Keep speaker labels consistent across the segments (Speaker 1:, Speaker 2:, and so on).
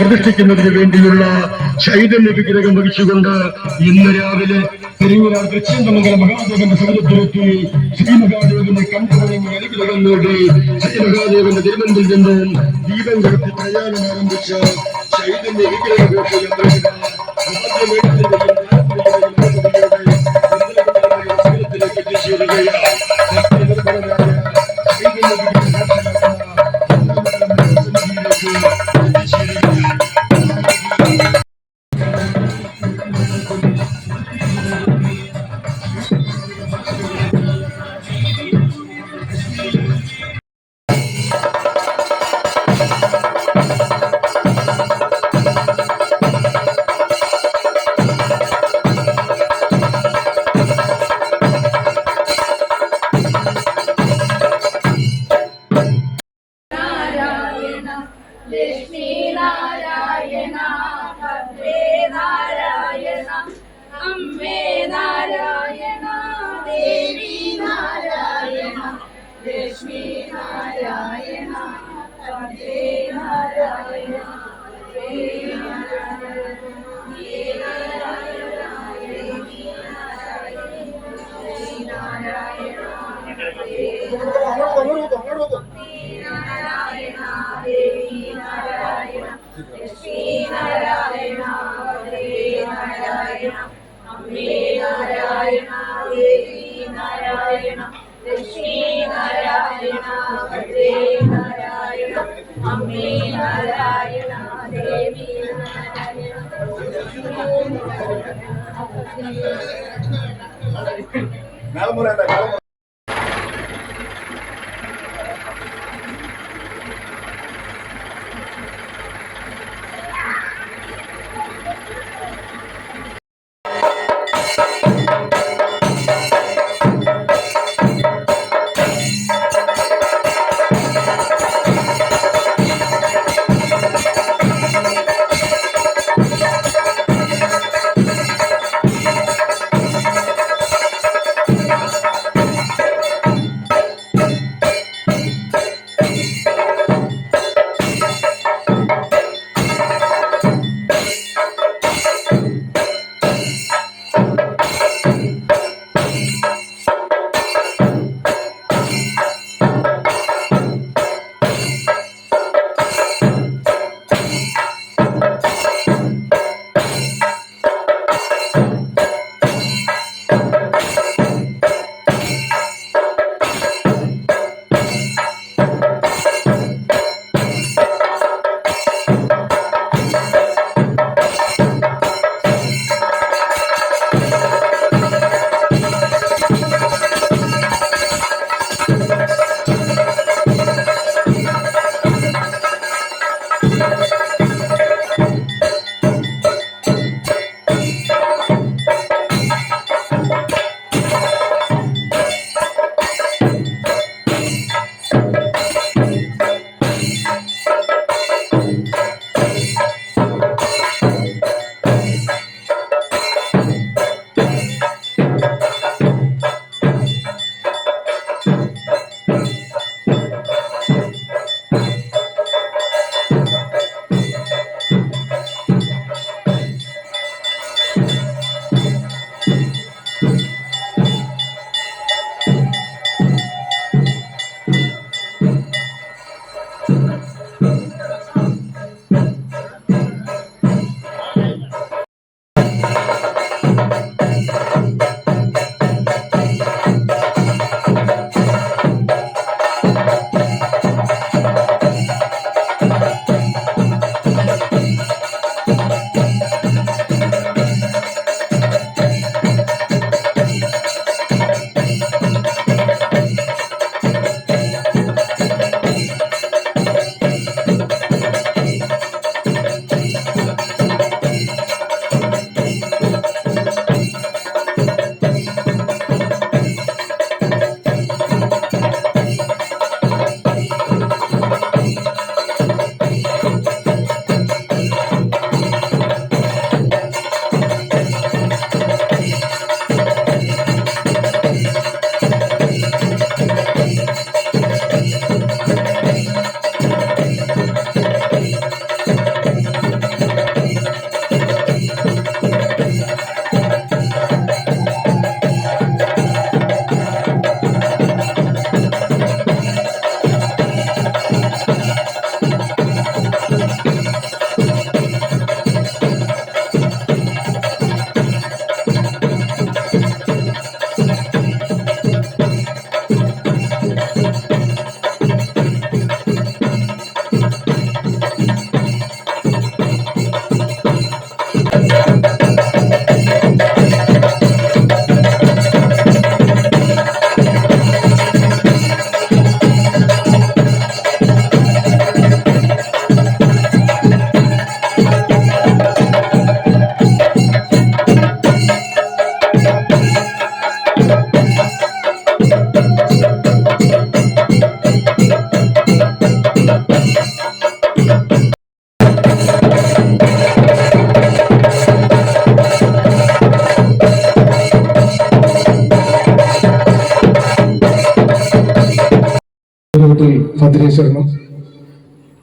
Speaker 1: പ്രതിഷ്ഠിക്കുന്നതിന് വേണ്ടിയുള്ള ചൈതന്യ വിഗ്രഹം വഹിച്ചുകൊണ്ട് ഇന്ന് രാവിലെ തിരുവൂരാർ ദക്ഷിണമംഗലം മഹാദേവന്റെ സമുദ്രത്തിൽ ശ്രീ മഹാദേവന്റെ കണ്ടുപറങ്ങി അനുഗ്രഹം നേടി ശ്രീ മഹാദേവന്റെ തിരുവനന്തയിൽ നിന്നും ദീപം കൊടുത്ത് പ്രയാണം ആരംഭിച്ച ചൈതന്യ വിഗ്രഹ ഘോഷയാത്രയുടെ
Speaker 2: നാരായണ மேலமுறை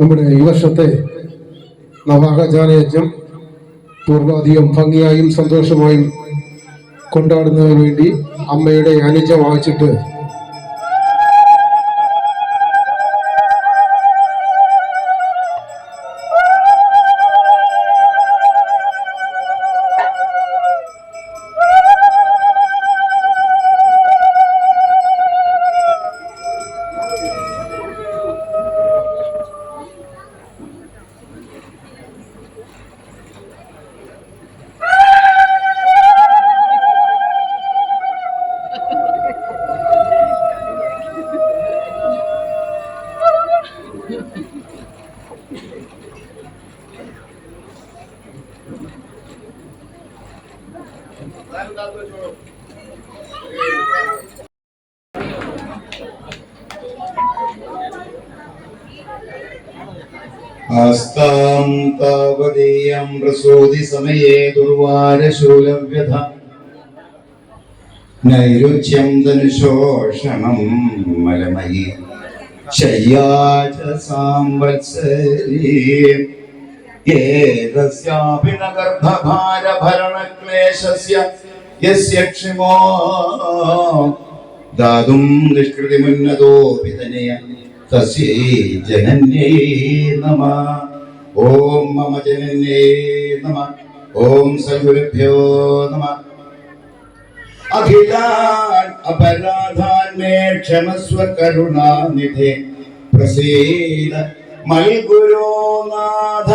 Speaker 2: അമ്മേ ഈ
Speaker 3: വർഷത്തെ നവാഹജാനയജ്ഞം പൂർവാധികം ഭംഗിയായും സന്തോഷമായും കൊണ്ടാടുന്നതിന് വേണ്ടി അമ്മയുടെ അനുജം हस्तां
Speaker 4: तावदीयं प्रसूदिसमये दुर्वारशूलव्यध नैरुच्यं धनुषोषणं मलमयी। സമയേ ദുർവാരശൂലവ്യഥ നൈരുച്യം ധനുശോഷണം മലമയി ശയ്യാച സാംവത്സരീ क्षिमो ന ഗർഭഭാരഭരണക്ലേശസ്യ യസ്യ ക്ഷിമോ ദാതും നിഷ്കൃതിമുന്നതോപി തനയ मम ജനന്യൈ നമ. ഓം മമ ജനന്യൈ അഖിലാൻ അപരാധാൻ മേ ക്ഷമസ്വ കരുണാനിധേ. പ്രസീദ മൽഗുരുനാഥ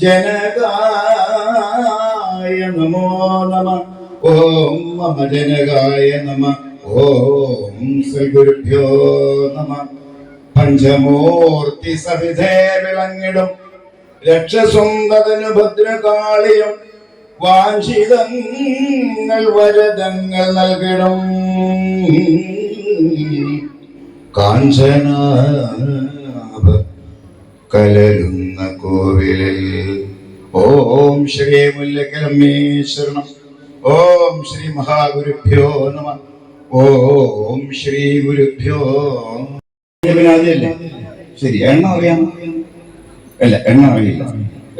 Speaker 4: ജനകായ നമോ നമ. ഓം മമ നമ. ഓം ശ്രീഗുരുഭ്യോ നമ. പഞ്ചമൂർത്തി സവിധേ വിളങ്ങിടും. രക്ഷസുന്ദരന് ഭദ്രകാളിയും വാഞ്ചിതങ്ങൾ വരദങ്ങൾ നൽകണം കാഞ്ചന കലരുന്ന കോവിലിൽ ഓം ശ്രീ മുല്ലക്കലമേശ്വരണം ഓം ശ്രീ മഹാഗുരുഭ്യോ നമ. ഓം ശ്രീ ഗുരുഭ്യോ ശരി എണ്ണ അറിയാം അല്ല എണ്ണ അറിയില്ല.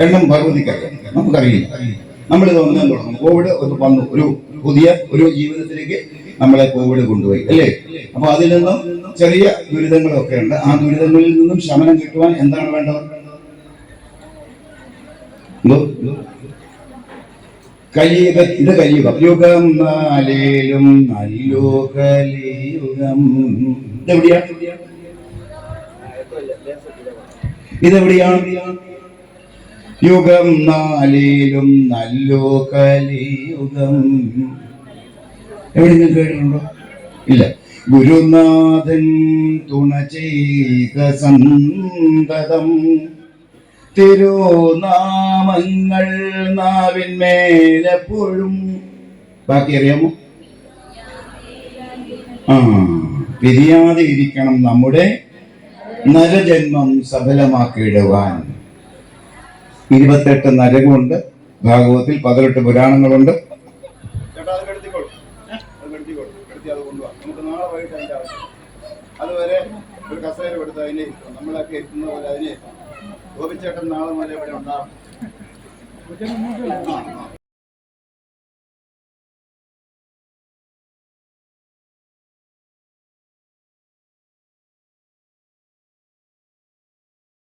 Speaker 4: എണ്ണം ഭഗവതിക്കറിയാം നമുക്കറിയില്ല. നമ്മൾ ഇത് ഒന്നും തുടങ്ങും കോവിഡ് വന്നു. ഒരു പുതിയ ഒരു ജീവിതത്തിലേക്ക് നമ്മളെ കോവിഡ് കൊണ്ടുപോയി. അല്ലേ? അപ്പൊ അതിൽ നിന്നും ചെറിയ ദുരിതങ്ങളൊക്കെ ഉണ്ട്. ആ ദുരിതങ്ങളിൽ നിന്നും ശമനം കിട്ടുവാൻ എന്താണ് വേണ്ടത്? കലിയുഗ ഇത് കലിയുഗം. യുഗം നാലേലും നല്ലോ കലിയുഗം ഇതെവിടെയാണ് ഇതെവിടെയാണ്? യുഗം നാലിലും നല്ലോ കലിയുഗം എവിടെയെങ്കിലും കേട്ടിട്ടുണ്ടോ? ഇല്ല. ഗുരുനാഥൻ തുണ ചെയ്ത സന്തതം. തിരുനാമങ്ങൾ നാവിന്മേലെപ്പോഴും ബാക്കി അറിയാമോ? ആ പിരിയാതെ ഇരിക്കണം. നമ്മുടെ നരജന്മം സഫലമാക്കിയിടുവാൻ ഇരുപത്തെട്ട് നരകമുണ്ട്. ഭാഗവത്തിൽ പതിനെട്ട് പുരാണങ്ങളുണ്ട്. അതുവരെ ഒരു കസേര എടുത്ത് അതിനെ. നമ്മളൊക്കെ എത്തുന്ന പോലെ അതിനെ. ഗോപിച്ചേട്ടൻ നാളെ മുതലേ ഇവിടെ ഉണ്ടാവും